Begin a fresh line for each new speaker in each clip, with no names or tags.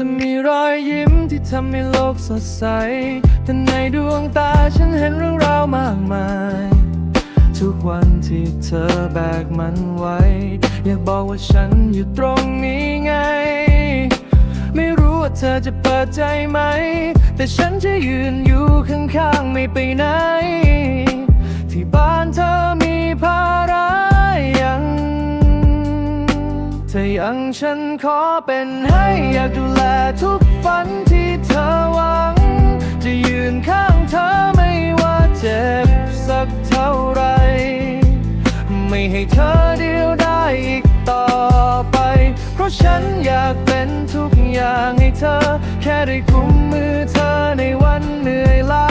จะมีรอยยิ้มที่ทำให้โลกสดใส แต่ในดวงตาฉันเห็นเรื่องราวมากมาย ทุกวันที่เธอแบกมันไว้ อยากบอกว่าฉันอยู่ตรงนี้ไง ไม่รู้ว่าเธอจะเปิดใจไหม แต่ฉันจะยืนอยู่ข้างๆไม่ไปไหน อยังฉันขอเป็นให้อยากดูแลทุกฝันที่เธอหวัง จะยืนข้างเธอไม่ว่าเจ็บสักเท่าไร ไม่ให้เธอเดียวได้อีกต่อไป เพราะฉันอยากเป็นทุกอย่างให้เธอ แค่ได้กุมมือเธอในวันเหนื่อยล้า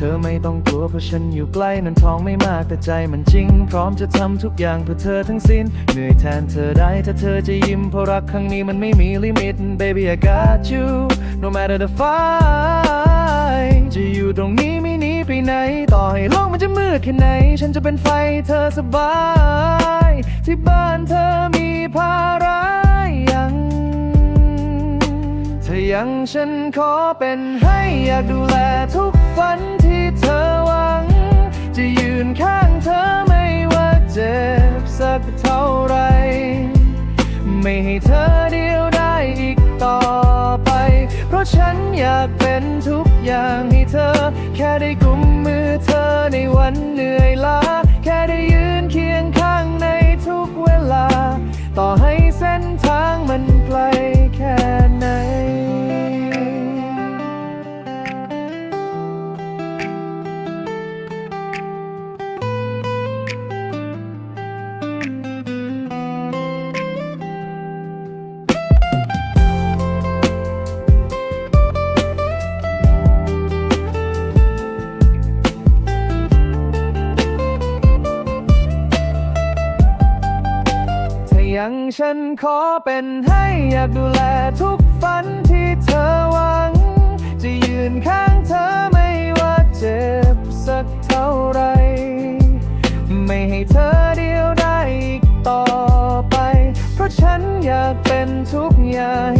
เธอไม่ต้องกลัวเพราะฉันอยู่ใกล้นั้นท้องไม่มากแต่ใจมันจริง พร้อมจะทำทุกอย่างเพื่อเธอทั้งสิ้น เหนื่อยแทนเธอได้ถ้าเธอจะยิ้มเพราะรักครั้งนี้มันไม่มีลิมิต baby I got you no matter the fight จะอยู่ตรงนี้ไม่หนีไปไหน ต่อให้โลกมันจะมืดแค่ไหน ฉันจะเป็นไฟเธอสบาย ที่บ้านเธอมีภาระยังเธอยังฉันขอเป็นให้อยากดูแลทุกฝันที่ เธอหวัง จะยืนข้างเธอไม่ว่าเจ็บสักเท่าไร ไม่ให้เธอเดียวได้อีกต่อไป เพราะฉันอยากเป็นทุกอย่างให้เธอ ถ้ายังฉันขอเป็นให้อยากดูแลทุกฝันที่เธอหวัง จะยืนข้างเธอไม่ว่าเจ็บสักเท่าไร ไม่ให้เธอเดียวได้อีกต่อไป เพราะฉันอยากเป็นทุกอย่าง